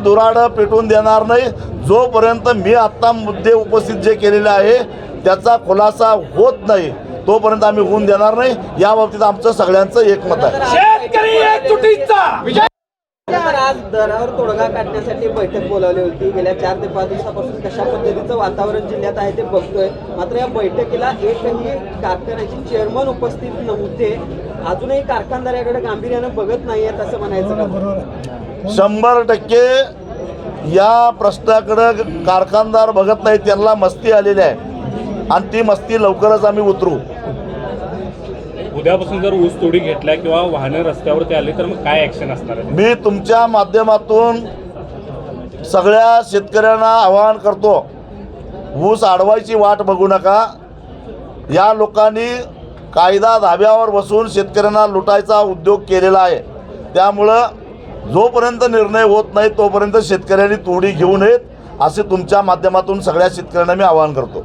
दुराड पेटून देणार नाही. जोपर्यंत मी आत्ता मुद्दे उपस्थित जे केलेले आहे त्याचा खुलासा होत नाही तोपर्यंत आम्ही होऊन देणार नाही. या बाबतीत आमचं सगळ्यांचं एकमत आहे. दरावर तोडगा काढण्यासाठी बैठक बोलावली होती. गेल्या चार ते पाच दिवसापासून कशा पद्धतीचं वातावरण जिल्ह्यात आहे ते बघतोय. मात्र या बैठकीला एकही कारखान्याचे चेअरमन उपस्थित नव्हते. अजूनही कारखानदार याकडे गांभीर्यानं बघत नाहीयेत असं म्हणायचं शंभर टक्के या प्रश्नाकडं कारखानदार बघत नाही त्यांना मस्ती आलेली आहे. आणि ती मस्ती लवकरच आम्ही उतरू. उद्यापासून जर ऊस तोडी घेतल्या किंवा वाहनं रस्त्यावरती आली तर मग काय ऍक्शन असणार आहे? मी तुमच्या माध्यमातून सगळ्या शेतकऱ्यांना आवाहन करतो ऊस अडवायची वाट बघू नका. या लोकांनी कायदा धाब्यावर बसून शेतकऱ्यांना लुटायचा उद्योग केलेला आहे. त्यामुळं जोपर्यंत निर्णय होत नाही तोपर्यंत शेतकऱ्यांनी तोडी घेऊ नयेत असे तुमच्या माध्यमातून सगळ्या शेतकऱ्यांना मी आवाहन करतो.